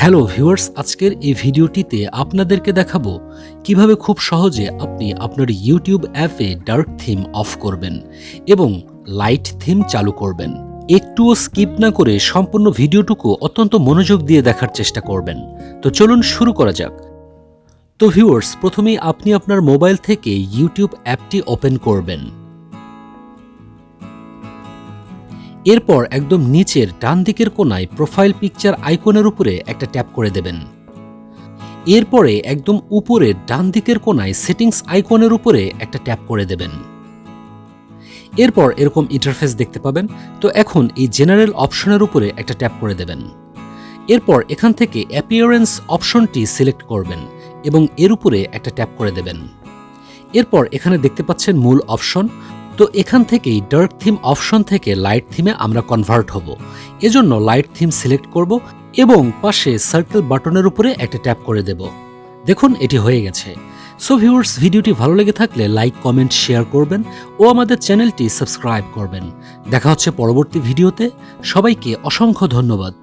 Hello viewers, আজকের এই ভিডিওটিতে আপনাদেরকে দেখাবো কীভাবে খুব সহজে আপনি আপনার ইউটিউব অ্যাপে ডার্ক থিম অফ করবেন এবং লাইট থিম চালু করবেন। একটুও স্কিপ না করে সম্পূর্ণ ভিডিওটুকু অত্যন্ত মনোযোগ দিয়ে দেখার চেষ্টা করবেন। তো চলুন শুরু করা যাক। তো ভিউয়ার্স, প্রথমেই আপনি আপনার মোবাইল থেকে ইউটিউব অ্যাপটি ওপেন করবেন। এরপর একদম নিচের ডান দিকের কোনায় প্রোফাইল পিকচার আইকনের উপরে একটা ট্যাপ করে দেবেন। এরপরে একদম উপরের ডান দিকের কোনায় সেটিংস আইকনের উপরে একটা ট্যাপ করে দেবেন। এরপর এরকম ইন্টারফেস দেখতে পাবেন। তো এখন এই জেনারেল অপশনের উপরে একটা ট্যাপ করে দেবেন। এরপর এখান থেকে অ্যাপিয়ারেন্স অপশনটি সিলেক্ট করবেন এবং এর উপরে একটা ট্যাপ করে দেবেন। এরপর এখানে দেখতে পাচ্ছেন মূল অপশন তো এখান থেকেই ডার্ক থিম অপশন থেকে লাইট থিমে আমরা কনভার্ট হব। এজন্য লাইট থিম সিলেক্ট করব এবং পাশে সার্কেল বাটনের উপরে একটা ট্যাপ করে দেব। দেখুন, এটি হয়ে গেছে। সো ভিউয়ার্স ভিডিওটি ভালো লেগে থাকলে লাইক কমেন্ট শেয়ার করবেন ও আমাদের চ্যানেলটি সাবস্ক্রাইব করবেন। দেখা হচ্ছে পরবর্তী ভিডিওতে। সবাইকে অসংখ্য ধন্যবাদ।